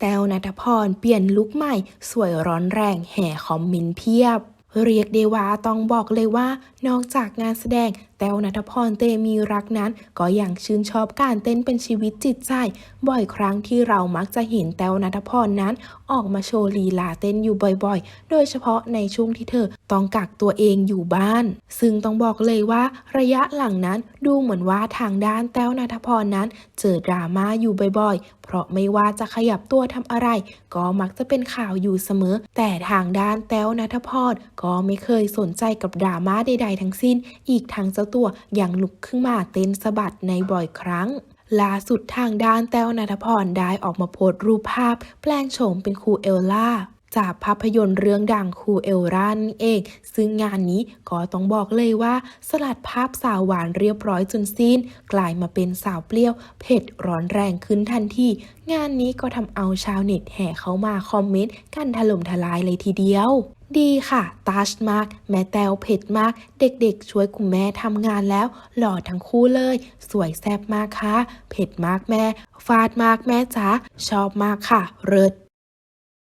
แต้วนัทพรเปลี่ยนลุคใหม่ สวยร้อนแรงแห่คอมมินเพียบ เรียกได้ว่าต้องบอกเลยว่า นอกจากงานแสดง แต้วนัทพรเตมีรักนั้น ก็ยังชื่นชอบการเต้นเป็นชีวิตจิตใจ บ่อยครั้งที่เรามักจะเห็นแต้วนัทพรนั้น ออกมาโชว์ลีลาเต้นอยู่บ่อยๆ โดยเฉพาะในช่วงที่เธอต้องกักตัวเองอยู่บ้าน ซึ่งต้องบอกเลยว่าระยะหลังนั้นดูเหมือนว่าทางด้านแต้วนัทพรนั้น เจอดราม่าอยู่บ่อยๆ เพราะไม่ว่าจะขยับตัวทำอะไร ก็มักจะเป็นข่าวอยู่เสมอ แต่ทางด้านแต้วนัทพรก็ไม่เคยสนใจกับดราม่าใด ๆ ทั้งสิ้น อีกทั้งเจ้าตัวยังลุกขึ้นมาเต้นสะบัดในบ่อยครั้งล่าสุดทางด้านแต้วนัทพรได้ออกมาโพสต์รูปภาพ แปลงโฉมเป็นครูเอลล่าจากภาพยนตร์เรื่องดังครูเอลล่านั่นเอง ซึ่งงานนี้ก็ต้องบอกเลยว่า สลัดภาพสาวหวานเรียบร้อยจนสิ้น กลายมาเป็นสาวเปรี้ยว เผ็ดร้อนแรงขึ้นทันทีงานนี้ก็ทำเอาชาวเน็ตแห่เข้ามาคอมเมนต์กันถล่มทลายเลยทีเดียว ดีค่ะ ตาชมาก แม่แต้วเผ็ดมาก เด็กๆ ช่วยคุณแม่ทำงานแล้ว หล่อทั้งคู่เลย สวยแซ่บมากค่ะ เผ็ดมากแม่ ฟาดมากแม่จ๋า ชอบมากค่ะเริด